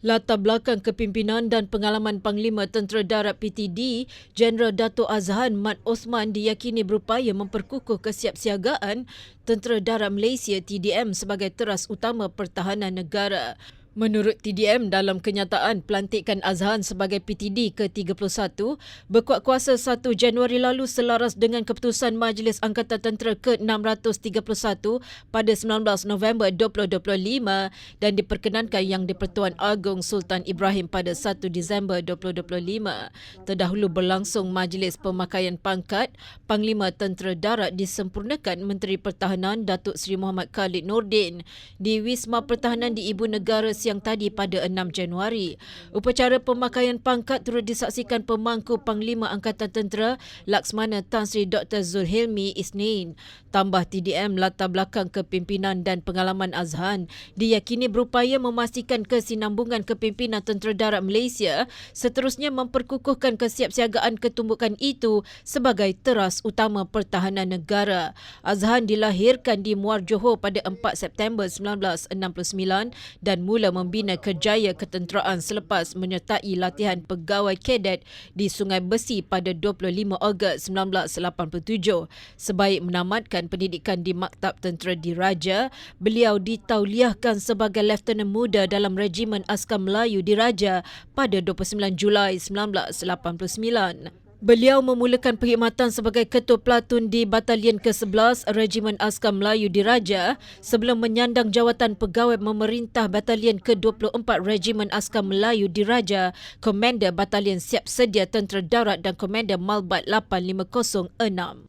Latar belakang kepimpinan dan pengalaman Panglima Tentera Darat PTD, Jeneral Dato' Azhan Mat Osman diyakini berupaya memperkukuh kesiapsiagaan Tentera Darat Malaysia TDM sebagai teras utama pertahanan negara. Menurut TDM dalam kenyataan pelantikan Azhan sebagai PTD ke-31 berkuat kuasa 1 Januari lalu selaras dengan keputusan Majlis Angkatan Tentera ke-631 pada 19 November 2025 dan diperkenankan Yang di-Pertuan Agong Sultan Ibrahim pada 1 Disember 2025. Terdahulu berlangsung Majlis Pemakaian Pangkat Panglima Tentera Darat disempurnakan Menteri Pertahanan Datuk Seri Muhammad Khalid Nordin di Wisma Pertahanan di Ibu Negara siang tadi pada 6 Januari. Upacara pemakaian pangkat turut disaksikan pemangku Panglima Angkatan Tentera Laksmana Tan Sri Dr. Zulhilmi Isnin. Tambah TDM latar belakang kepimpinan dan pengalaman Azhan diyakini berupaya memastikan kesinambungan kepimpinan Tentera Darat Malaysia seterusnya memperkukuhkan kesiapsiagaan ketumbukan itu sebagai teras utama pertahanan negara. Azhan dilahirkan di Muar Johor pada 4 September 1969 dan mula membina kerjaya ketenteraan selepas menyertai latihan pegawai kadet di Sungai Besi pada 25 Ogos 1987. Sebaik menamatkan pendidikan di Maktab Tentera Diraja, beliau ditauliahkan sebagai Lieutenant Muda dalam Regimen Askar Melayu Diraja pada 29 Julai 1989. Beliau memulakan perkhidmatan sebagai ketua pelatun di Batalion ke-11 Regimen Askar Melayu Diraja sebelum menyandang jawatan pegawai memerintah Batalion ke-24 Regimen Askar Melayu Diraja, Komander Batalion Siap Sedia Tentera Darat dan Komander Malbat 850-6.